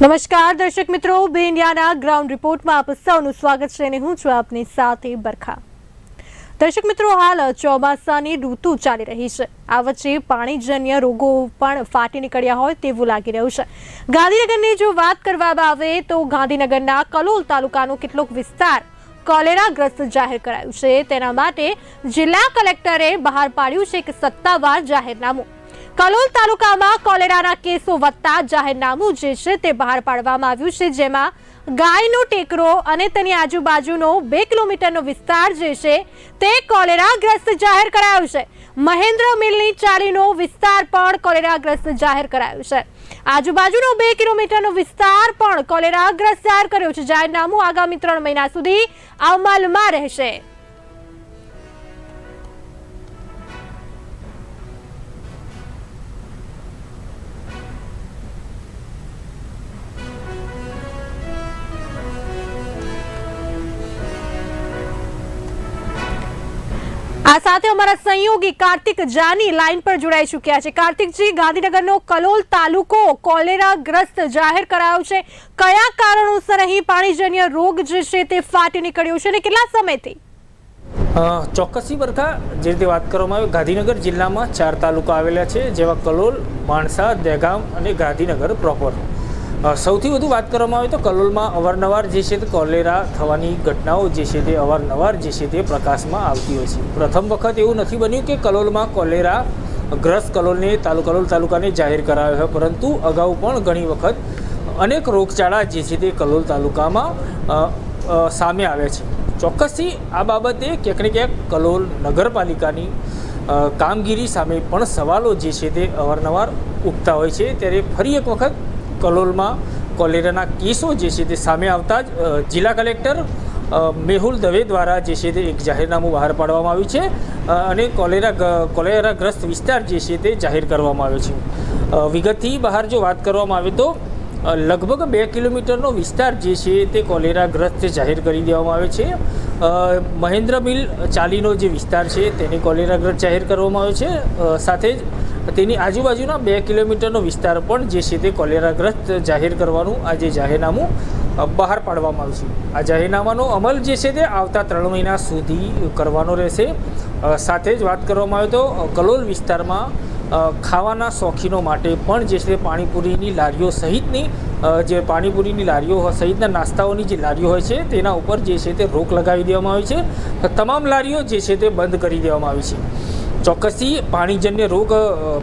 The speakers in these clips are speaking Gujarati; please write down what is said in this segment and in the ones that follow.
નમસ્કાર, દર્શક મિત્રો. બે ઇન્ડિયાના ગ્રાઉન્ડ રિપોર્ટમાં આપ સૌનું સ્વાગત છે અને હું છું આપની સાથે બરખા. દર્શક મિત્રો, હાલ ચોમાસાની ઋતુ ચાલી રહી છે. આ વચ્ચે પાણીજન્ય રોગો પણ ફાટી નીકળ્યા હોય તેવું લાગી રહ્યું છે. ગાંધીનગરની જો વાત કરવામાં આવે તો ગાંધીનગરના કલોલ તાલુકાનો કેટલોક વિસ્તાર કોલેરાગ્રસ્ત જાહેર કરાયું છે. તેના માટે જિલ્લા કલેક્ટરે બહાર પાડ્યું છે એક સત્તાવાર જાહેરનામું. કલોલ તાલુકામાં કોલેરાના કેસો વધતા જાહેરનામું જે છે તે બહાર પાડવામાં આવ્યું છે, જેમાં ગાયનો ટેકરો અને તેની આજુબાજુનો બે કિલોમીટરનો વિસ્તાર જે છે તે કોલેરાગ્રસ્ત જાહેર કરાયો છે. મહેન્દ્ર મિલની ચાલીનો વિસ્તાર પણ કોલેરાગ્રસ્ત જાહેર કરાયો છે. આજુબાજુનો બે કિલોમીટરનો વિસ્તાર પણ કોલેરાગ્રસ્ત જાહેર કર્યો છે. જાહેરનામું આગામી ત્રણ મહિના સુધી અમલમાં રહેશે. આ સાથે અમારા સંયોગી કાર્તિક જાની લાઈન પર જોડાઈ ચૂક્યા છે. કાર્તિકજી, ગાંધીનગરનો કલોલ તાલુકો કોલેરાગ્રસ્ત જાહેર કરાયો છે. કયા કારણોસર અહીં પાણીજન્ય રોગ જે છે તે ફાટી નીકળ્યો છે અને કેટલા સમયથી? ચોક્કસી બરખા, જે રીતે વાત કરવામાં આવે, ગાંધીનગર જિલ્લામાં ચાર તાલુકા આવેલા છે, જેવા કલોલ, માણસા, દહેગામ અને ગાંધીનગર પ્રોપર સૌથી વધુ વાત કરવામાં આવે તો કલોલમાં અવારનવાર જે છે તે કોલેરા થવાની ઘટનાઓ જે છે તે અવારનવાર જે છે તે પ્રકાશમાં આવતી હોય છે. પ્રથમ વખત એવું નથી બન્યું કે કલોલમાં કોલેરા ગ્રસ્ત કલોલને કલોલ તાલુકાને જાહેર કરાયો છે પરંતુ અગાઉ પણ ઘણી વખત અનેક રોગચાળા જે છે તે કલોલ તાલુકામાં સામે આવે છે. ચોક્કસથી આ બાબતે ક્યાંક ને ક્યાંક કલોલ નગરપાલિકાની કામગીરી સામે પણ સવાલો જે છે તે અવારનવાર ઉગતા હોય છે. ત્યારે ફરી એક વખત કલોલમાં કોલેરાના કેસો જે છે તે સામે આવતા જ જિલ્લા કલેક્ટર મેહુલ દવે દ્વારા જે છે તે એક જાહેરનામું બહાર પાડવામાં આવ્યું છે અને કોલેરા કોલેરાગ્રસ્ત વિસ્તાર જે છે તે જાહેર કરવામાં આવ્યો છે. વિગતથી બહાર જો વાત કરવામાં આવે તો લગભગ બે કિલોમીટરનો વિસ્તાર જે છે તે કોલેરાગ્રસ્ત જાહેર કરી દેવામાં આવે છે. મહેન્દ્ર મિલ ચાલીનો જે વિસ્તાર છે તેને કોલેરાગ્રસ્ત જાહેર કરવામાં આવ્યો છે. સાથે જ તેની આજુબાજુના બે કિલોમીટરનો વિસ્તાર પણ જે છે તે કોલેરાગ્રસ્ત જાહેર કરવાનું આ જે જાહેરનામું બહાર પાડવામાં આવ્યું છે. આ જાહેરનામાનો અમલ જે છે તે આવતા ત્રણ મહિના સુધી કરવાનો રહેશે. સાથે જ વાત કરવામાં આવે તો કલોલ વિસ્તારમાં ખાવાના શોખીનો માટે પણ જે છે પાણીપુરીની લારીઓ સહિતની જે પાણીપુરીની લારીઓ સહિતના નાસ્તાઓની જે લારીઓ હોય છે, તેના ઉપર જે છે તે રોક લગાવી દેવામાં આવી છે. તમામ લારીઓ જે છે તે બંધ કરી દેવામાં આવી છે. ચોક્કસથી પાણીજન્ય રોગ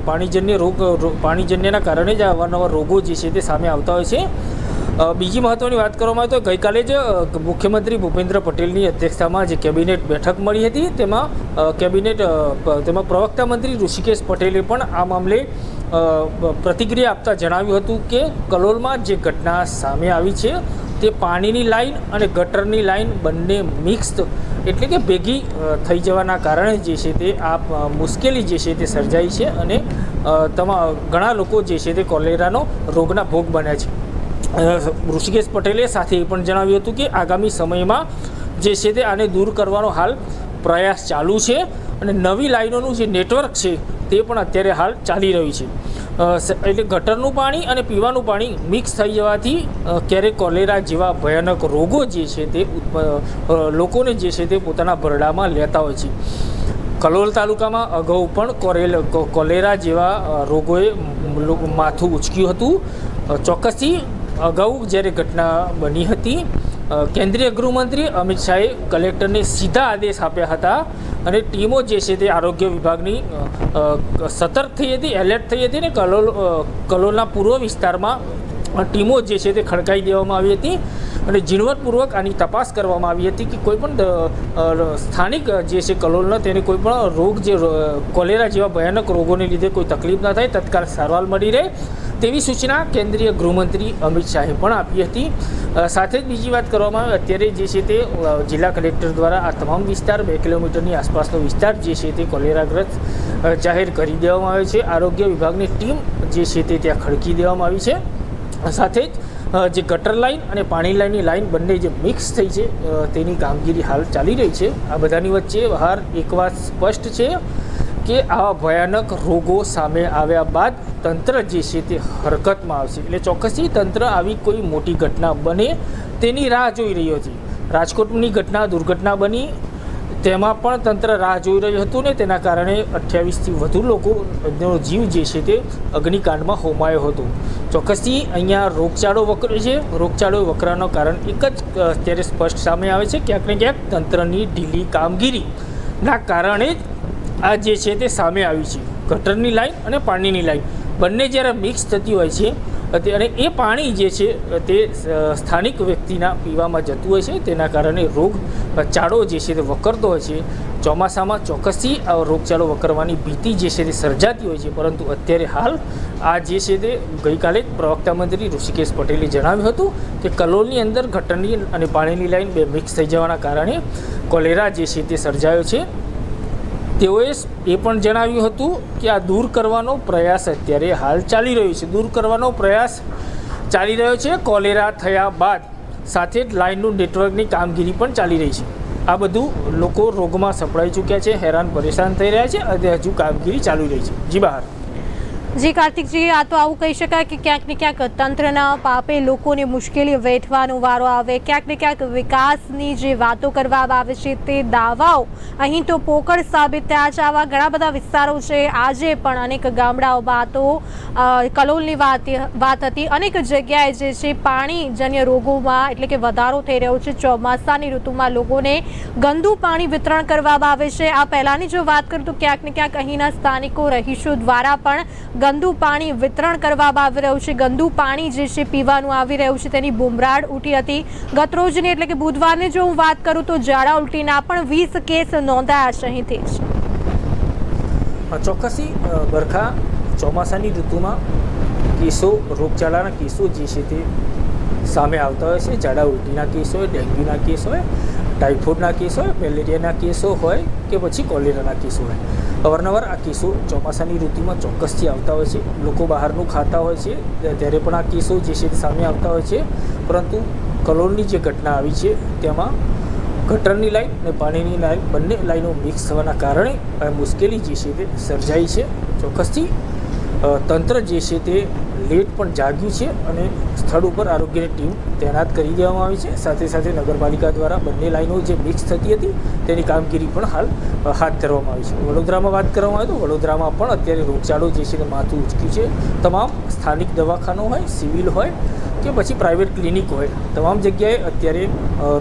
પાણીજન્ય રોગ પાણીજન્યના કારણે જ અવારનવાર રોગો જે છે તે સામે આવતા હોય છે. બીજી મહત્ત્વની વાત કરવામાં આવે તો ગઈકાલે જ મુખ્યમંત્રી ભૂપેન્દ્ર પટેલની અધ્યક્ષતામાં જે કેબિનેટ બેઠક મળી હતી, તેમાં કેબિનેટ તેમાં પ્રવક્તા મંત્રી ઋષિકેશ પટેલે પણ આ મામલે પ્રતિક્રિયા આપતા જણાવ્યું હતું કે કલોલમાં જે ઘટના સામે આવી છે, તે પાણીની લાઈન અને ગટરની લાઈન બંને મિક્સ એટલે કે ભેગી થઈ જવાના કારણે જે છે તે આ મુશ્કેલી જે છે તે સર્જાઈ છે અને તમા, ઘણા લોકો જે છે તે કોલેરાનો રોગના ભોગ બન્યા છે. ઋષિકેશ પટેલે સાથે એ પણ જણાવ્યું હતું કે આગામી સમયમાં જે છે તે આને દૂર કરવાનો હાલ પ્રયાસ ચાલુ છે અને નવી લાઈનોનું જે નેટવર્ક છે તે પણ અત્યારે હાલ ચાલી રહ્યું છે. એટલે ગટરનું પાણી અને પીવાનું પાણી મિક્સ થઈ જવાથી ક્યારેક કોલેરા જેવા ભયાનક રોગો જે છે તે લોકોને જે છે તે પોતાના ભરડામાં લેતા હોય છે. કલોલ તાલુકામાં અગાઉ પણ કોરેલ કોલેરા જેવા રોગોએ માથું ઉચક્યું હતું. ચોક્કસથી અગાઉ જ્યારે ઘટના બની હતી કેન્દ્રીય ગૃહમંત્રી અમિત શાહે કલેક્ટરને સીધા આદેશ આપ્યા હતા અને ટીમો જે છે તે આરોગ્ય વિભાગની સતર્ક થઈ હતી, એલર્ટ થઈ હતી ને કલોલ કલોલના પૂર્વ વિસ્તારમાં ટીમો જે છે તે ખડકાઈ દેવામાં આવી હતી. અને ઝીણવટપૂર્વક આની તપાસ કરવામાં આવી હતી કે કોઈ પણ દ- અ, સ્થાનિક જે છે કલોલના તેને કોઈ પણ રોગ જે કોલેરા જેવા ભયાનક રોગોને લીધે કોઈ તકલીફ ના થાય તત્કાળ સારવાર મળી રહે તેવી સૂચના કેન્દ્રીય ગૃહમંત્રી અમિત શાહે પણ આપી હતી. સાથે જ બીજી વાત કરવામાં આવે અત્યારે જે છે તે જિલ્લા કલેક્ટર દ્વારા આ તમામ વિસ્તાર બે કિલોમીટરની આસપાસનો વિસ્તાર જે છે તે કોલેરાગ્રસ્ત જાહેર કરી દેવામાં આવે છે. આરોગ્ય વિભાગની ટીમ જે છે તે ત્યાં ખડકી દેવામાં આવી છે. સાથે જ જે ગટર લાઈન અને પાણી લાઈનની લાઈન બંને જે મિક્સ થઈ છે તેની કામગીરી હાલ ચાલી રહી છે. આ બધાની વચ્ચે બહાર એક વાત સ્પષ્ટ છે કે આવા ભયાનક રોગો સામે આવ્યા બાદ તંત્ર જે છે તે હરકતમાં આવશે. એટલે ચોક્કસથી તંત્ર આવી કોઈ મોટી ઘટના બને તેની રાહ જોઈ રહ્યો છે. રાજકોટની ઘટના દુર્ઘટના બની તેમાં પણ તંત્ર રાહ જોઈ રહ્યું હતું ને તેના કારણે અઠ્યાવીસથી વધુ લોકોનો જીવ જે છે તે અગ્નિકાંડમાં હોમાયો હતો. ચોક્કસથી અહીંયા રોગચાળો વકરે છે. રોગચાળો વકરાનું કારણ એક જ અત્યારે સ્પષ્ટ સામે આવે છે. ક્યાંક ને ક્યાંક તંત્રની ઢીલી કામગીરીના કારણે જ આ જે છે તે સામે આવી છે. ગટરની લાઈન અને પાણીની લાઈન. બંને જ્યારે મિક્સ થતી હોય છે ત્યારે એ પાણી જે છે, તે સ્થાનિક વ્યક્તિના પીવામાં જતું હોય છે. તેના કારણે રોગ, ચાળો જે છે તે વકરતો હોય છે. ચોમાસામાં ચોક્કસથી આ રોગચાળો વકરવાની ભીતિ જે છે તે સર્જાતી હોય છે. પરંતુ અત્યારે હાલ આ જે છે તે ગઈકાલે જ પ્રવક્તા મંત્રી ઋષિકેશ પટેલે જણાવ્યું હતું કે કલોલની અંદર ગટરની અને પાણીની લાઈન બે મિક્સ થઈ જવાના કારણે કોલેરા જે છે તે સર્જાયો છે. તેઓએ એ પણ જણાવ્યું હતું કે આ દૂર કરવાનો પ્રયાસ અત્યારે હાલ ચાલી રહ્યો છે. દૂર કરવાનો પ્રયાસ ચાલી રહ્યો છે. કોલેરા થયા બાદ સાથે જ લાઇનનું નેટવર્કની કામગીરી પણ ચાલી રહી છે. આ બધું લોકો રોગમાં સપડાઈ ચૂક્યા છે, હેરાન પરેશાન થઈ રહ્યા છે અને હજુ કામગીરી ચાલી રહી છે. જી બહાર. જી કાર્તિકજી આ તો આવું કહી શકાય કે ક્યાંક ને ક્યાંક તંત્રના પાપે લોકોને મુશ્કેલી વેઠવાનો વારો આવે. ક્યાંક ને ક્યાંક વિકાસની જે વાતો કરવામાં આવે છે તે દાવાઓ અહીં તો પોકળ સાબિત થયા છે. આવા ઘણા બધા વિસ્તારો છે. આજે પણ અનેક ગામડાઓમાં તો કલોલની વાત વાત હતી. અનેક જગ્યાએ જે છે પાણીજન્ય રોગોમાં એટલે કે વધારો થઈ રહ્યો છે. ચોમાસાની ઋતુમાં લોકોને ગંદુ પાણી વિતરણ કરવામાં આવે છે. આ પહેલાંની જો વાત કરું તો ક્યાંક ને ક્યાંક અહીંના સ્થાનિકો, રહીશો દ્વારા પણ ગંદુ પાણી વિતરણ કરવામાં આવી રહ્યું છે. ગંદુ પાણી જે છે પીવાનું આવી રહ્યું છે. તેની બુમરાડ ઉઠી હતી. ગત રોજની એટલે કે બુધવારની જો હું વાત કરું તો ઝાડા ઉલટીના પણ વીસ કેસ નોંધાયા છે અહીંથી જ. ચોક્કસી વરખા ચોમાસાની ઋતુમાં કેસો, રોગચાળાના કેસો જે છે તે સામે આવતા હોય છે. ઝાડા ઉલટીના કેસ હોય, ડેન્ગ્યુના કેસ હોય, ટાઇફોઇડના કેસ હોય, મેલેરિયાના કેસો હોય કે પછી કોલેરાના કેસો હોય. અવારનવાર આ કેસો ચોમાસાની ઋતુમાં ચોક્કસથી આવતા હોય છે. લોકો બહારનું ખાતા હોય છે ત્યારે પણ આ કેસો જે છે સામે આવતા હોય છે. પરંતુ કલોલની જે ઘટના આવી છે, તેમાં ગટરની લાઈન અને પાણીની લાઈન બંને લાઈનો મિક્સ થવાના કારણે આ મુશ્કેલી જે છે તે સર્જાઈ છે. ચોક્કસથી તંત્ર જે છે તે લેટ પણ જાગ્યું છે અને સ્થળ ઉપર આરોગ્યની ટીમ તૈનાત કરી દેવામાં આવી છે. સાથે સાથે નગરપાલિકા દ્વારા બંને લાઈનો જે મિક્સ થતી હતી, તેની કામગીરી પણ હાલ હાથ ધરવામાં આવી છે. વડોદરામાં વાત કરવામાં આવે તો વડોદરામાં પણ અત્યારે રોગચાળો જે છે તે માથું ઉચક્યું છે. તમામ સ્થાનિક દવાખાનો હોય, સિવિલ હોય કે પછી પ્રાઇવેટ ક્લિનિક હોય, તમામ જગ્યાએ અત્યારે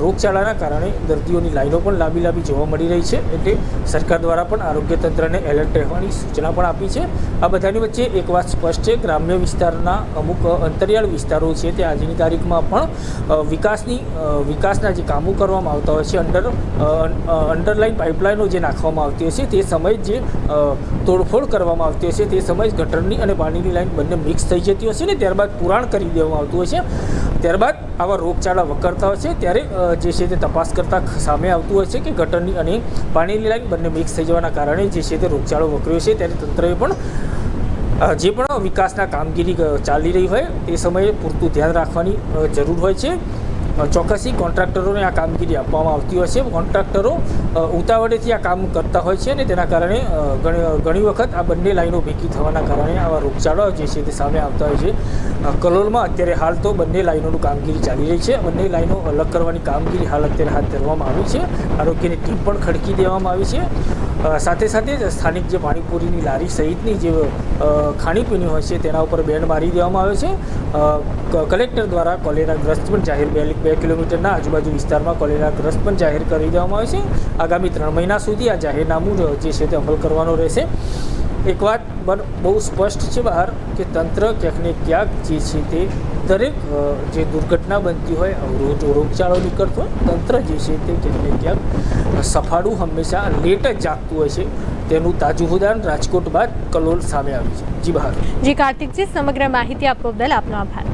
રોગચાળાના કારણે દર્દીઓની લાઈનો પણ લાંબી લાંબી જોવા મળી રહી છે, એટલે સરકાર દ્વારા પણ આરોગ્ય તંત્રને એલર્ટ રહેવાની સૂચના પણ આપી છે. આ બધાની વચ્ચે એક વાત સ્પષ્ટ છે, ગ્રામ્ય વિસ્તારના અમુક અંતરિયાળ વિસ્તારો છે, તે આજની તારીખમાં પણ વિકાસની વિકાસના જે કામો કરવામાં આવતા હોય છે અંડર અંડરલાઇન પાઇપલાઇનો જે નાખવામાં આવતી હોય છે, તે સમયે જે તોડફોડ કરવામાં આવતી હોય છે, તે સમયે ગટરની અને પાણીની લાઈન બંને મિક્સ થઈ જતી હોય છે ને, ત્યારબાદ પુરાણ કરી દેવામાં આવતું હોય છે ત્યારબાદ આવા રોગચાળા વકરતા હોય છે. ત્યારે જે છે તે તપાસ કરતાં સામે આવતું હોય છે કે ગટરની અને પાણીની લાઈન બંને મિક્સ થઈ જવાના કારણે જે છે તે રોગચાળો વકર્યો છે. ત્યારે તંત્રએ પણ જે પણ વિકાસના કામગીરી ચાલી રહી હોય તે સમયે પૂરતું ધ્યાન રાખવાની જરૂર હોય છે. ચોક્કસી કોન્ટ્રાક્ટરોને આ કામગીરી આપવામાં આવતી હોય છે. કોન્ટ્રાક્ટરો ઉતાવળેથી આ કામ કરતા હોય છે અને તેના કારણે ઘણી વખત આ બંને લાઈનો ભેગી થવાના કારણે આવા રોગચાળા જે છે તે સામે આવતા હોય છે. કલોલમાં અત્યારે હાલ તો બંને લાઈનોનું કામગીરી ચાલી રહી છે. બંને લાઈનો અલગ કરવાની કામગીરી હાલ અત્યારે હાથ ધરવામાં આવી છે. આરોગ્યની ટીમ પણ ખડકી દેવામાં આવી છે. સાથે સાથે જ સ્થાનિક જે પાણીપુરીની લારી સહિતની જે ખાણીપીણી હોય છે તેના ઉપર બેન્ડ મારી દેવામાં આવે છે. કલેક્ટર દ્વારા કોલેરાગ્રસ્ત પણ જાહેર બે બે કિલોમીટરના આજુબાજુ વિસ્તારમાં કોલેરાગ્રસ્ત પણ જાહેર કરી દેવામાં આવે છે. આગામી ત્રણ મહિના સુધી આ જાહેરનામું જે છે તે અમલ કરવાનો રહેશે. એક વાત બહુ સ્પષ્ટ છે બહાર કે તંત્ર ક્યાંક ને ક્યાંક જે છે તે દરેક જે દુર્ઘટના બનતી હોય રોજ રોગચાળો નીકળતો હોય, તંત્ર જે છે તે ક્યાંક ને ક્યાંક સફાળું હંમેશા લેટ જ જાગતું હોય છે. તેનું તાજું ઉદાહરણ રાજકોટ બાદ કલોલ સામે આવ્યું છે. જી બહાર. જી કાર્તિકજી, સમગ્ર માહિતી આપવા બદલ આપનો આભાર.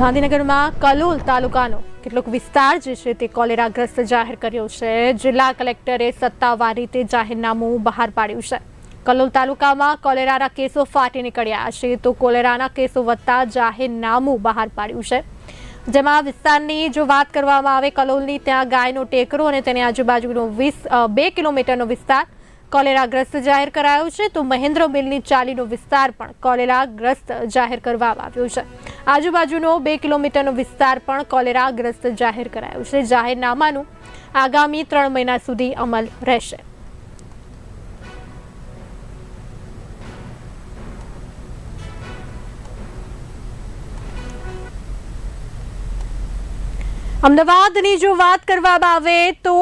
ગાંધીનગરમાં કલોલ તાલુકાનો કેટલોક વિસ્તાર જે છે તે કોલેરાગ્રસ્ત જાહેર કર્યો છે. જિલ્લા કલેક્ટરે સત્તાવાર રીતે જાહેરનામું બહાર પાડ્યું છે. કલોલ તાલુકામાં કોલેરાના કેસો ફાટી નીકળ્યા છે તો કોલેરાના કેસો વધતા જાહેરનામું બહાર પાડ્યું છે. જેમાં વિસ્તારની જો વાત કરવામાં આવે કલોલની, ત્યાં ગાયનો ટેકરો અને તેની આજુબાજુનો વીસ બે કિલોમીટરનો વિસ્તાર કોલેરાગ્રસ્ત જાહેર કરાયો છે તો મહેન્દ્ર મિલની ચાલીનો વિસ્તાર પણ કોલેરાગ્રસ્ત જાહેર કરવામાં આવ્યો છે. આજુબાજુનો બે કિલોમીટરનો વિસ્તાર પણ કોલેરાગ્રસ્ત જાહેર કરાયો છે. જાહેરનામાનું આગામી ત્રણ મહિના સુધી અમલ રહેશે. અમદાવાદની જો વાત કરવામાં આવે તો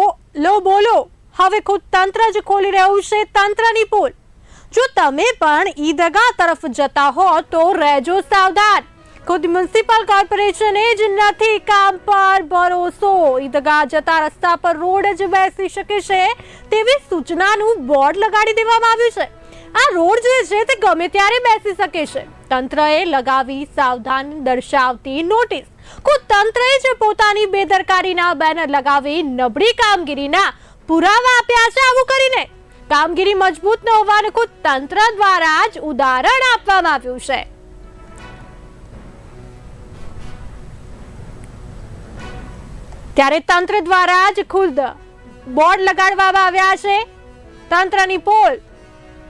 લો બોલો. હવે ખુદ તંત્ર જ ખોલી રહ્યું છે તંત્રની પોલ. જો તમે પણ ઈદગાહ તરફ જતા હો તો રહેજો સાવધાન. ખુદ મ્યુનિસિપલ કોર્પોરેશને જ નથી કામ પર ભરોસો. ઈદગા જતા રસ્તા પર રોડ જ બેસી શકે છે તેવી સૂચનાનું બોર્ડ લગાડી દેવામાં આવ્યું છે. આ રોડ જે છે તે ગમે ત્યારે બેસી શકે છે. તંત્રએ લગાવી સાવધાન દર્શાવતી નોટિસ. ખુદ તંત્રએ જ પોતાની બેદરકારીના બેનર લગાવી નબળી કામગીરીના પુરાવા આપ્યા છે આવું કરીને. કામગીરી મજબૂત ન હોવાનું ખુદ તંત્ર દ્વારા જ ઉદાહરણ આપવામાં આવ્યું છે. ત્યારે તંત્ર દ્વારા જ ખુદ બોર્ડ લગાડવામાં આવ્યા છે. તંત્રની પોલ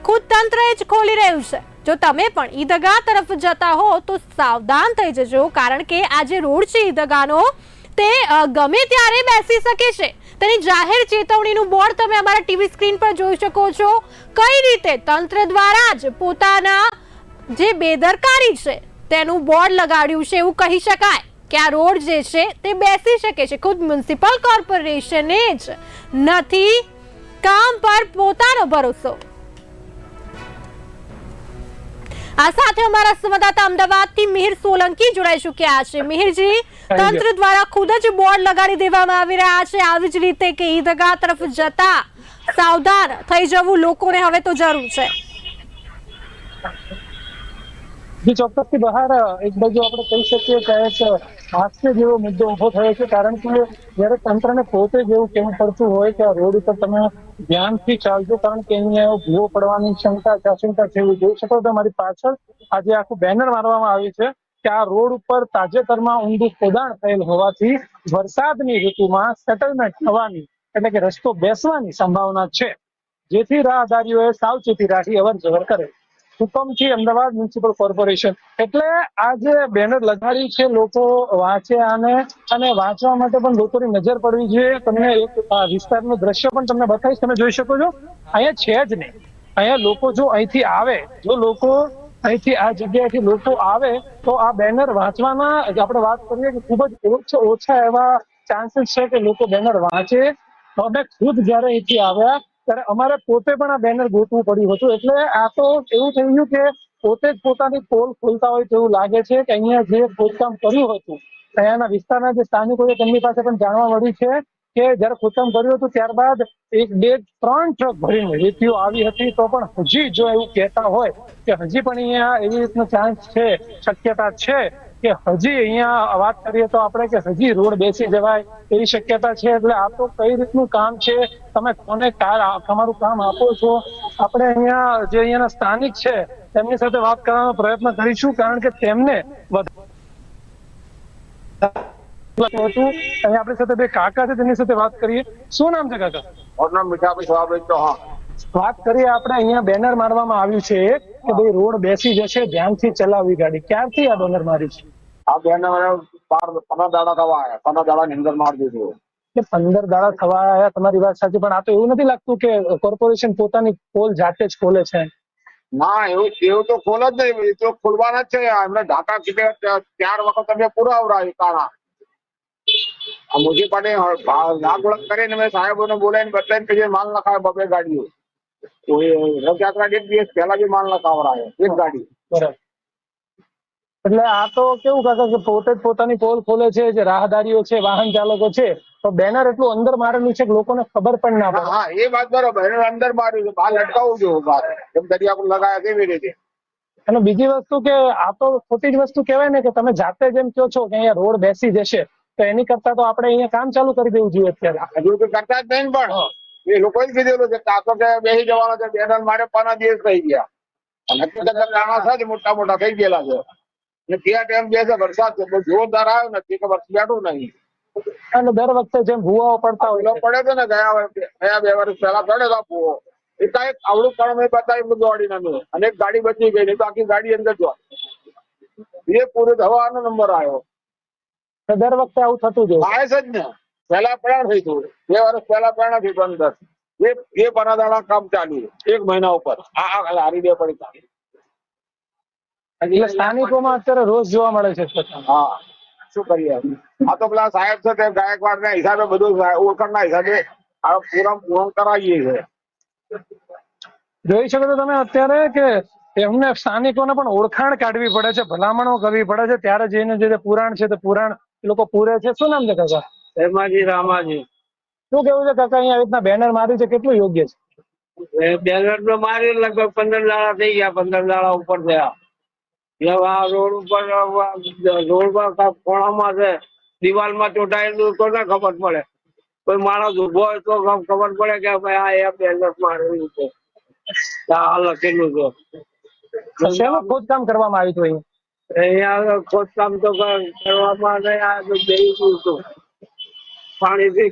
ખુદ તંત્ર જ ખોલી રહ્યું છે. જો તમે પણ ઈદગા તરફ જતા હો તો સાવધાન થઈ જજો, કારણ કે આ જે રોડ છે ઈદગાનો તે ગમે ત્યારે બેસી શકે છે. તેની જાહેર ચેતવણીનું બોર્ડ તમે અમારા ટીવી સ્ક્રીન પર જોઈ શકો છો. કઈ રીતે તંત્ર દ્વારા જ પોતાના જે બેદરકારી છે, તેનું બોર્ડ લગાડ્યું છે એવું કહી શકાય કે આ રોડ જે છે, તે બેસી શકે છે. ખુદ મ્યુનિસિપલ કોર્પોરેશને જ નથી કામ પર પોતાનો ભરોસો. આ સાથે અમારા સંવાદદાતા અમદાવાદથી મિહિર સોલંકી જોડાઈ ચૂક્યા છે. મિહિરજી તંત્ર દ્વારા ખુદ જ બોર્ડ લગાડી દેવામાં આવી રહ્યા છે. આવી જ રીતે કે ઈદગાહ તરફ જતા સાવધાન થઈ જવું લોકોને હવે તો જરૂર છે. જે ચોક્કસથી બહાર એક બાજુ આપણે કહી શકીએ કે હાસ્ય જેવો મુદ્દો ઊભો થયો છે, કારણ કે જ્યારે તંત્રને પોતે જ એવું કહેવું પડતું હોય કે આ રોડ ઉપર તમે ધ્યાનથી ચાલજો, કારણ કે અહીંયા ભૂવો પડવાની ક્ષમતા આશંકા છે એવું જોઈ શકો છો. મારી પાછળ આજે આખું બેનર મારવામાં આવ્યું છે કે આ રોડ ઉપર તાજેતરમાં ઊંડું ખોદાણ થયેલ હોવાથી વરસાદની ઋતુમાં સેટલમેન્ટ થવાની એટલે કે રસ્તો બેસવાની સંભાવના છે. જેથી રાહદારીઓએ સાવચેતી રાખી અવર જવર કરે. હુકમથી અમદાવાદ મ્યુનિસિપલ કોર્પોરેશન એટલે આ જે બેનર લગાડી છે, લોકો વાંચે આને અને વાંચવા માટે પણ લોકોની નજર પડવી જોઈએ. તમને એક વિસ્તારનું દ્રશ્ય પણ તમને બતાવીશ. તમે જોઈ શકો છો. અહીંયા છે જ નહીં. અહીંયા લોકો જો અહીંથી આવે, જો લોકો અહીંથી આ જગ્યાએથી લોકો આવે, તો આ બેનર વાંચવાના આપણે વાત કરીએ કે ખૂબ જ ઓછા ઓછા એવા ચાન્સીસ છે કે લોકો બેનર વાંચે. તો અમે ખુદ જયારે અહીંથી આવ્યા ત્યારે અમારે પોતે પણ આ બેનર ગોતવું પડ્યું હતું. એટલે આ તો એવું થઈ ગયું કે પોતે જ પોતાની પોલ ખોલતા હોય તેવું લાગે છે કે અહીંયા જે ખોદકામ કર્યું હતું અહીંયાના વિસ્તારના જે સ્થાનિકોએ તેમની પાસે પણ જાણવા મળ્યું છે કે જયારે ખોદકામ કર્યું હતું ત્યારબાદ એક, બે, ત્રણ ટ્રક ભરીને રેતીઓ આવી હતી. તો પણ હજી જો એવું કહેતા હોય કે હજી પણ અહીંયા એવી રીતનો ચાન્સ છે, શક્યતા છે કે હજી અહીંયા વાત કરીએ તો આપણે કે હજી રોડ બેસી જવાય એવી શક્યતા છે એટલે આ તો કઈ રીતનું કામ છે? તમે કોને તમારું કામ આપો છો? આપણે અહીંયા જે અહીંયાના સ્થાનિક છે, તેમની સાથે વાત કરવાનો પ્રયત્ન કરીશું કારણ કે તેમને હતું અહીંયા આપણી સાથે બે કાકા છે, તેમની સાથે વાત કરીએ. શું નામ છે કાકા? મારું નામ મીઠાભાઈ સ્વાભાવિક ચૌહાણ વાત કરીએ આપણે અહીંયા બેનર મારવામાં આવ્યું છે કે ભાઈ રોડ બેસી જશે ધ્યાનથી ચલાવવી ગાડી. ક્યારથી આ બેનર માર્યું છે? આ બેનર બાર પંદર દાડા થવા આવ્યા. પંદર દાડાની અંદર મારી દીધું કે પંદર દાડા થવા આવ્યા તમારી વાત સાચી પણ આ તો એવું નથી લાગતું કે કોર્પોરેશન પોતાની પોલ જાતે જ ખોલે છે. ના એવું એવું તો ખોલ જ નહીં. એ તો ખોલવાના જ છે. એમને ઢાકા કીધે ચાર વખત અમે પુરાવરાયું કાણા આ મુજી પાડે નાગ ઓળખ કરીને મેં સાહેબોને બોલાવીને બતાવીને પછી માલ નખાય બબે ગાડીઓ. રથયાત્રા એક દિવસ પહેલા બી માલ નખાવરાયો એક ગાડી. બરાબર. એટલે આ તો કેવું કાકા કે પોતે જ પોતાની પોલ ખોલે છે જે રાહદારીઓ છે વાહન ચાલકો છે તો બેનર એટલું અંદર મારેલું છે કે લોકોને ખબર પણ ના પડે. હા એ વાત બરોબર. એને અંદર માર્યું છે બહાર લટકાવવું જોઈએ બહાર એમ દરિયા પર લગાયા કેવી રીતે. અને બીજી વસ્તુ કે આ તો ખોટી જ વસ્તુ કહેવાય ને કે તમે જાતે જેમ કહો છો કે અહીંયા રોડ બેસી જશે તો એની કરતા તો આપણે અહીંયા કામ ચાલુ કરી દેવું જોઈએ અત્યારે. હજુ કરતા જ નહીં પણ. એ લોકોએ જ કીધેલું છે કાકો કે બેસી જવાનો છે ત્રણ મારે પાના દિવસ થઈ ગયા. અને નાણાં છે જ મોટા મોટા થઈ ગયેલા છે. ને ત્યાં ટાઈમ બેસે વરસાદ બહુ જોરદાર આવ્યો ને તે કે વર્ષ બેઠું નહીં. અને દર વખતે જેમ ભૂવાઓ પડતા હોય પડે છે ને ગયા વર્ષે- ગયા બે વર્ષ પહેલા પડ્યો તો ભૂવો એકાએક આવડું કામ મેં બતાવી બધું દોડીને અમે અને એક ગાડી બચી ગઈ નહીં તો આખી ગાડી અંદર જો એ પૂરો થવાનો નંબર આવ્યો. દર વખતે આવું થતું જ હોય. છે જ ને. પહેલા પ્રાણ થઈ હતું બે વર્ષ પહેલા પ્રાણ થઈ અંદર એ એ પનાદાણા કામ ચાલ્યું એક મહિના ઉપર. આ આ હારી દે પડી ચાલુ. એટલે સ્થાનિકોમાં અત્યારે રોજ જોવા મળે છે હા. શું કરીએ આ તો પેલા સાહેબ છે તે ગાયકવાડ ના હિસાબે બધું ઓળખાણ ના હિસાબે આ પૂરા પૂરણ કરાવીએ છે. જોઈ શકો છો તમે અત્યારે કે એમને સ્થાનિકોને પણ ઓળખાણ કાઢવી પડે છે ભલામણો કરવી પડે છે. ત્યારે જઈને જે પુરાણ છે તે પુરાણ એ લોકો પૂરે છે. શું નામ છે કાકા હેમાજી રામાજી. શું કેવું છે કાકા અહીંયા આવી રીતના બેનર માર્યું છે કેટલું યોગ્ય છે? બેનર તો મારી લગભગ પંદર દાડા થઈ ગયા પંદર દાડા ઉપર થયા એટલે આ રોડ ઉપર રોડ પર કાંઈક છે દિવાલમાં ચોંટાયેલું તો ના ખબર પડે. કોઈ માણસ ઊભો હોય તો ખબર પડે કે ભાઈ આ એ બેનર મારેલું છે. આ લખેલું છે. ખોદકામ કરવામાં આવ્યું હતું અહીંયા? અહીંયા ખોદકામ તો કરવામાં નહીં આ તો હતું. પાણીથી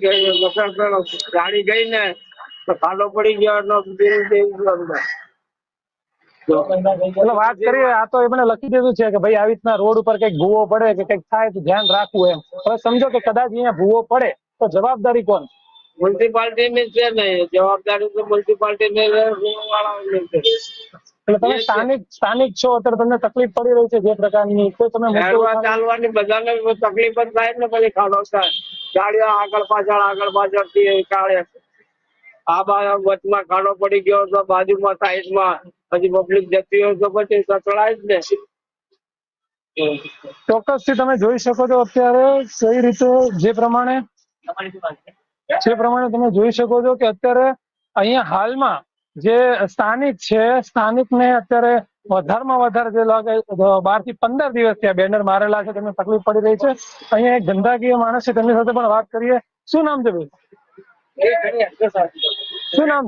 ગાડી ગઈ ને તો ખાડો પડી ગયો એટલે વાત કરીએ આ તો એમણે લખી દીધું છે કે ભાઈ આવી રીતના રોડ ઉપર કંઈક ભૂવો પડે કે કંઈક થાય તો ધ્યાન રાખવું એમ. હવે સમજો કે કદાચ અહીંયા ભૂવો પડે તો જવાબદારી કોણ? મ્યુનિસિપાલિટી ની છે ને જવાબદારી તો મ્યુનિસિપાલિટી ને એટલે તમે સ્થાનિક સ્થાનિક છો અત્યારે તમને તકલીફ પડી રહી છે જે પ્રકારની તો તમે. ચાલવાની બધાને તકલીફ જ થાય ને પછી ખાડો થાય. ગાડીઓ આગળ પાછળ આગળ પાછળથી કાઢે આ બાજુ વચમાં ખાડો પડી ગયો તો બાજુમાં સાઈડમાં પછી પબ્લિક જતી હોય તો પછી સસડાય જ ને. ચોક્કસથી તમે જોઈ શકો છો અત્યારે કઈ રીતે, જે પ્રમાણે જે પ્રમાણે તમે જોઈ શકો છો કે અત્યારે અહીંયા હાલમાં જે સ્થાનિક છે સ્થાનિક ને અત્યારે વધારેમાં વધારે જે બારથી પંદર દિવસ થયા બેનર મારેલા છે તેમને તકલીફ પડી રહી છે. અહીંયા એક ધંધાકીય માણસ છે તેમની સાથે પણ વાત કરીએ. શું નામ છે ભાઈ? શું નામ?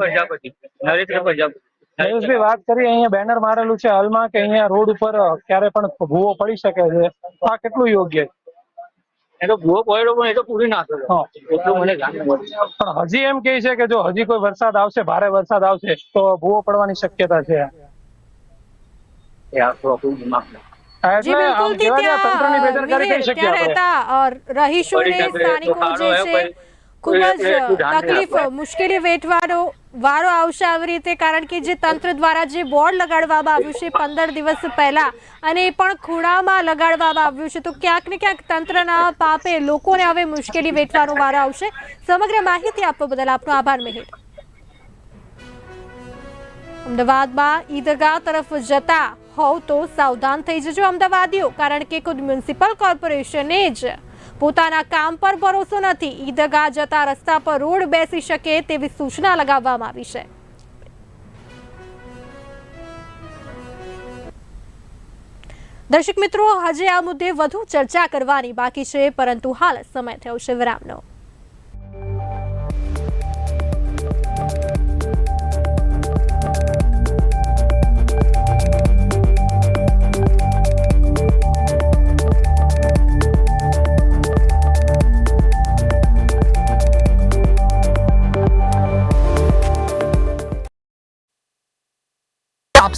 નરેશભાઈ વાત કરી અહીંયા બેનર મારેલું છે હાલમાં કે અહીંયા રોડ ઉપર ક્યારે પણ ભૂવો પડી શકે છે? આ કેટલું યોગ્ય છે? એ તો ભૂવો પડ્યો પણ એ તો પૂરી નાખો એટલું મને પણ હજી એમ કે છે કે જો હજી કોઈ વરસાદ આવશે ભારે વરસાદ આવશે તો ભૂવો પડવાની શક્યતા છે. જી બિલકુલથી કહેવાય ને, તંત્રની ત્યાં બેદરકારી કહી વિવેક, શકીએ ત્યાં આપણે. રહેતા રહીશોને સ્થાનિકો જે છે ખૂબ જ એટલું ધ્યાન નહીં તકલીફ મુશ્કેલી વેઠવાનો વારો આવશે આવી રીતે કારણ કે જે તંત્ર દ્વારા જે બોર્ડ લગાડવામાં આવ્યું છે પંદર દિવસ પહેલા અને એ પણ ખૂણામાં લગાડવામાં આવ્યું છે તો ક્યાંક ને ક્યાંક તંત્રના પાપે લોકોને હવે મુશ્કેલી વેઠવાનો વારો આવશે. સમગ્ર માહિતી આપવા બદલ આપનો આભાર મહેર. અમદાવાદમાં ઈદગાહ તરફ જતા હોવ તો સાવધાન થઈ જજો અમદાવાદીઓ, કારણ કે ખુદ મ્યુનિસિપલ કોર્પોરેશને જ પોતાના કામ પર ભરોસો નથી. ઈદગાહ જતા રસ્તા પર રોડ બેસી શકે તેવી સૂચના લગાવવામાં આવી છે. દર્શક મિત્રો હજે આ મુદ્દે વધુ ચર્ચા કરવાની બાકી છે, પરંતુ હાલ સમય થયો છે વિરામનો.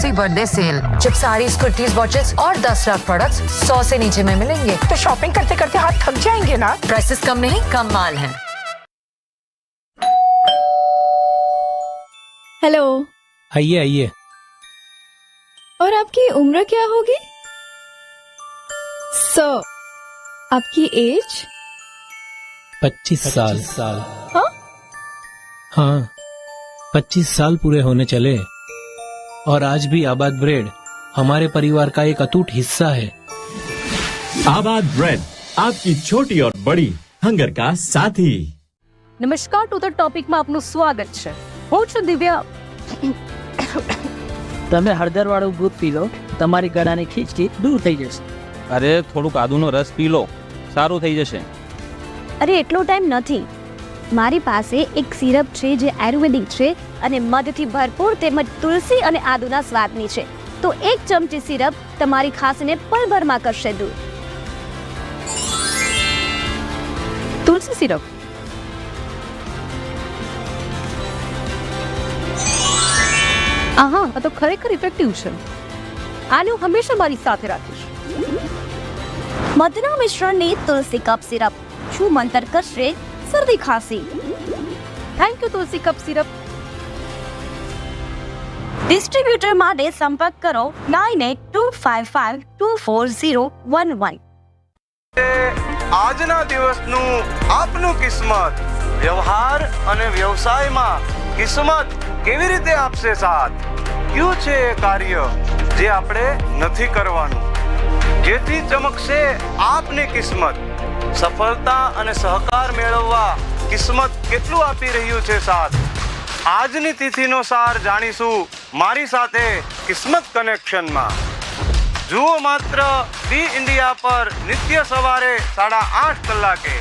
टॉपसी बर्थडे सेल जब साड़ीज कुर्तीज वॉचेस और दस लाख प्रोडक्ट्स सौ से नीचे में मिलेंगे। तो शॉपिंग करते करते हाथ थक जाएँगे ना? प्राइसेस कम नहीं कम माल है। हेलो आइए आइए। और आपकी उम्र क्या होगी? सो so, आपकी एज पच्चीस साल। साल। हाँ? हाँ पच्चीस साल पूरे होने चले। और आज भी आबाद ब्रेड हमारे परिवार का एक अटूट हिस्सा है आबाद ब्रेड आपकी छोटी और बड़ी हंगर का साथी નમસ્કાર ટુ ધ ટોપિકમાં આપનું સ્વાગત છે હું છું દિવ્યા તમે હળદર વાળું દૂધ પી લો તમારી ગળાની ખીચકી દૂર થઈ જશે અરે થોડુંક આદુનો રસ પી લો સારું થઈ જશે અરે એટલો ટાઈમ નથી મારી પાસે એક સિરપ છે જે આયુર્વેદિક છે અને મધથી ભરપૂર તેમજ તુલસી અને આદુના સ્વાદની છે. તો એક ચમચી સિરપ તમારી ખાંસીને પલભરમાં કરશે દૂર. તુલસી સિરપ. આહા આ તો ખરેખર ઇફેક્ટિવ છે. આને હું હંમેશા મારી સાથે રાખીશ. મધના મિશ્રણની તુલસી કપ સિરપ. શું મંતર કરશે? શરદી ખાંસી. Thank you Tulsi cough syrup distributor માટે સંપર્ક કરો nine eight two five five two four zero one one આજના દિવસનું આપનું કિસ્મત, વ્યવહાર અને વ્યવસાયમાં કિસ્મત કેવી રીતે આપશે સાથ? કયું છે એ કાર્ય જે આપણે નથી કરવાનું? જેથી ચમકશે આપની કિસ્મત. સફળતા અને સહકાર મેળવવા કિસ્મત કેટલું આપી રહ્યું છે સાથ? આજની તિથિનો સાર જાણીશું મારી સાથે કિસ્મત કનેક્શનમાં. જુઓ માત્ર બી ઇન્ડિયા પર નિત્ય સવારે સાડા આઠ કલાકે.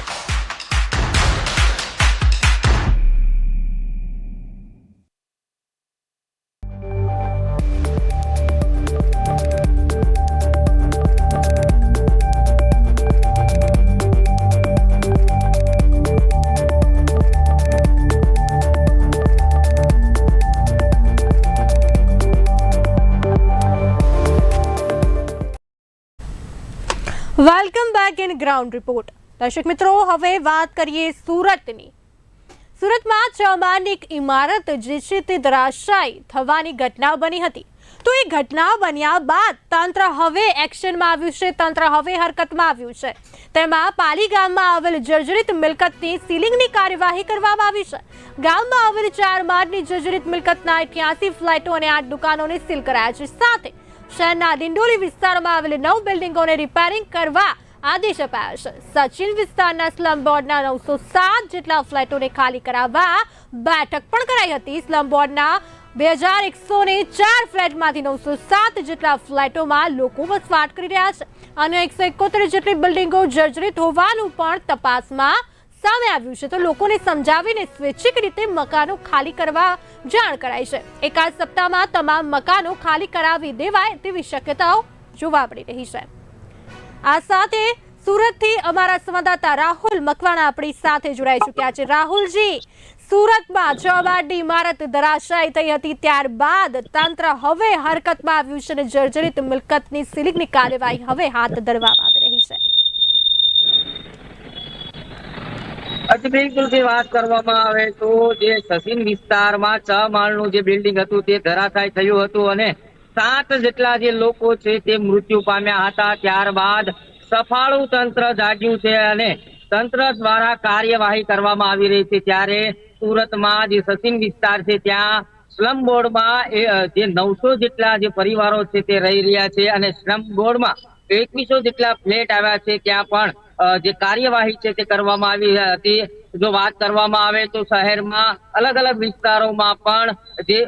બેક ગ્રાઉન્ડ રિપોર્ટ દર્શક મિત્રો, હવે વાત કરીએ સુરતની. સુરતમાં છ માળની એક ઇમારત જે છે તે ધરાશાયી થવાની ઘટના બની હતી. તો એ ઘટના બન્યા બાદ તંત્ર હવે એક્શનમાં આવ્યું છે, તંત્ર હવે હરકતમાં આવ્યું છે. તેમાં પાલી ગામમાં આવેલ જર્જરિત મિલકતની સીલિંગની કાર્યવાહી કરવામાં આવી છે. ગામમાં આવેલ ચાર માળની જર્જરિત મિલકતના અઠ્યાસી ફ્લેટો અને આઠ દુકાનોને સીલ કરાયા છે. સાથે શહેરના દિંડોલી વિસ્તારમાં આવેલી નવ બિલ્ડિંગોને રિપેરિંગ કરવા આદેશ અપાયા છે. સચિન વિસ્તારના સ્લમ બોર્ડના નવસો સાત જેટલા ફ્લેટોને ખાલી કરાવવા બેઠક પણ કરાઈ હતી. સ્લમ બોર્ડના બે હજાર એકસો ને ચાર ફ્લેટમાંથી નવસો સાત જેટલા ફ્લેટોમાં લોકો વસવાટ કરી રહ્યા છે અને એકસો એકોતેર જેટલી બિલ્ડિંગો જર્જરિત હોવાનું પણ તપાસમાં સામે આવ્યું છે. તો લોકોને સમજાવીને સ્વૈચ્છિક રીતે મકાનો ખાલી કરવા જાણ કરાઈ છે. એકાદ સપ્તાહમાં તમામ મકાનો ખાલી કરાવી દેવાય તેવી શક્યતાઓ જોવા મળી રહી છે. આ સાથે સુરતથી અમારા સંવાદદાતા રાહુલ મકવાણા આપણી સાથે જોડાઈ ચૂક્યા છે. રાહુલજી, સુરતમાં છ માળની ઇમારત ધરાશાયી થઈ હતી ત્યારબાદ તંત્ર હવે હરકતમાં આવ્યું છે અને જર્જરિત મિલકતની સીલિંગની કાર્યવાહી હવે હાથ ધરવામાં આવી રહી છે. અચ્છા બિલકુલ જે વાત કરવામાં આવે તો જે સસીન વિસ્તારમાં છ માળનું જે બિલ્ડિંગ હતું તે ધરાશાય થયું હતું અને સાત જેટલા જે લોકો છે તે મૃત્યુ પામ્યા હતા. ત્યારબાદ સફાળું તંત્ર જાગ્યું છે અને તંત્ર દ્વારા કાર્યવાહી કરવામાં આવી રહી છે. ત્યારે સુરતમાં જે સચિન વિસ્તાર છે, ત્યાં સ્લમ બોર્ડમાં એ જે નવસો જેટલા જે પરિવારો છે તે રહી રહ્યા છે અને સ્લમ બોર્ડમાં એકવીસો જેટલા ફ્લેટ આવ્યા છે. ત્યાં પણ જે કાર્યવાહી છે તે કરવામાં આવી હતી. જો વાત કરવામાં આવે તો શહેરમાં અલગ અલગ વિસ્તારોમાં પણ જે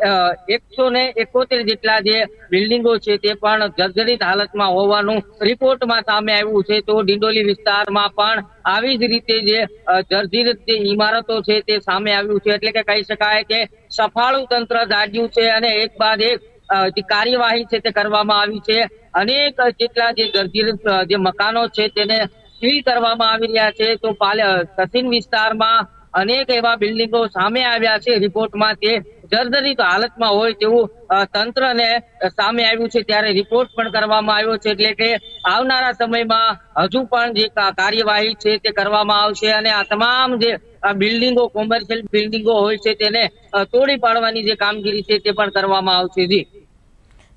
એકસો ને એકોતેર જેટલા જે બિલ્ડિંગો છે તે પણ જર્જરિત હાલતમાં હોવાનું રિપોર્ટમાં સામે આવ્યું છે. તો ડિંડોલી વિસ્તારમાં પણ આવી જ રીતે જે જર્જરિત જે ઇમારતો છે તે સામે આવ્યું છે. એટલે કે કહી શકાય કે સફાળું તંત્ર જાગ્યું છે અને એક બાદ એક જે કાર્યવાહી છે તે કરવામાં આવી છે. અનેક જેટલા જે જર્જરિત જે મકાનો છે તેને સીલ કરવામાં આવી રહ્યા છે. તો સચિન વિસ્તારમાં અનેક એવા બિલ્ડિંગો સામે આવ્યા છે. રિપોર્ટમાં તે જર્જરિત હાલતમાં હોય તેવું તંત્રને સામે આવ્યું છે. ત્યારે રિપોર્ટ પણ કરવામાં આવ્યો છે. એટલે કે આવનારા સમયમાં હજુ પણ જે કાર્યવાહી છે તે કરવામાં આવશે અને આ તમામ જે બિલ્ડિંગો, કોમર્શિયલ બિલ્ડિંગો હોય છે તેને તોડી પાડવાની જે કામગીરી છે તે પણ કરવામાં આવશે. જી.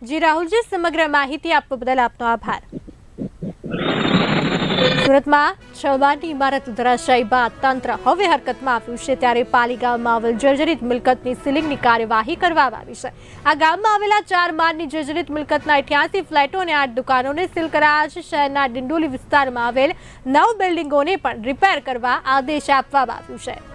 જી, રાહુલજી, સમગ્ર માહિતી આપવા બદલ આપનો આભાર. સુરતમાં છ માળની ઇમારત ધરાશાયી બાદ તંત્ર હવે હરકતમાં આવ્યું છે ત્યારે પાલી ગામમાં આવેલ જર્જરિત મિલકતની સીલિંગની કાર્યવાહી કરવામાં આવી છે. આ ગામમાં આવેલા ચાર માળની જર્જરિત મિલકતના અઠ્યાસી ફ્લેટો અને આઠ દુકાનોને સીલ કરાયા છે. શહેરના ડિંડોલી વિસ્તારમાં આવેલ નવ બિલ્ડિંગોને પણ રિપેર કરવા આદેશ આપવામાં આવ્યું છે.